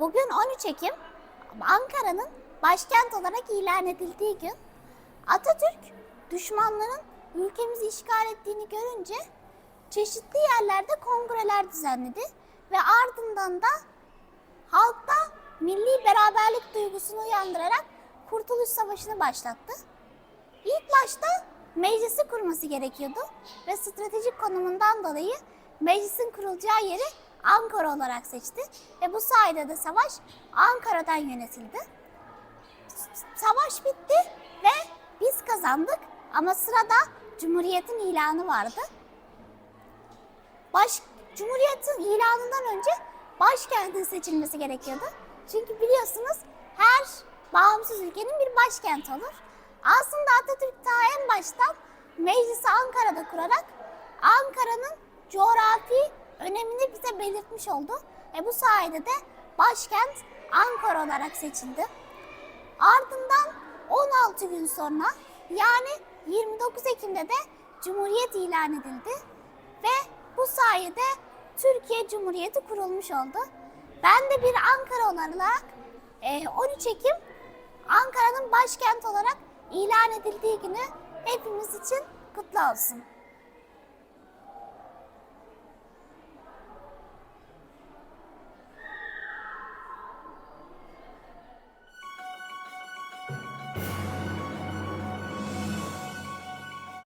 Bugün 13 Ekim Ankara'nın başkent olarak ilan edildiği gün. Atatürk düşmanların ülkemizi işgal ettiğini görünce çeşitli yerlerde kongreler düzenledi ve ardından da halkta milli beraberlik duygusunu uyandırarak Kurtuluş Savaşı'nı başlattı. İlk başta meclisi kurması gerekiyordu ve stratejik konumundan dolayı meclisin kurulacağı yeri Ankara olarak seçti ve bu sayede de savaş Ankara'dan yönetildi. Savaş bitti ve biz kazandık ama sırada Cumhuriyet'in ilanı vardı. Baş, Cumhuriyet'in ilanından önce başkentin seçilmesi gerekiyordu. Çünkü biliyorsunuz her bağımsız ülkenin bir başkenti olur. Aslında Atatürk ta en baştan meclisi Ankara'da kurarak Ankara'nın coğrafi önemini bize belirtmiş oldu. Ve bu sayede de başkent Ankara olarak seçildi. Ardından 16 gün sonra yani 29 Ekim'de de Cumhuriyet ilan edildi ve bu sayede Türkiye Cumhuriyeti kurulmuş oldu. Ben de bir Ankara olarak e, 13 Ekim Ankara'nın başkent olarak ilan edildiği günü hepimiz için kutlu olsun.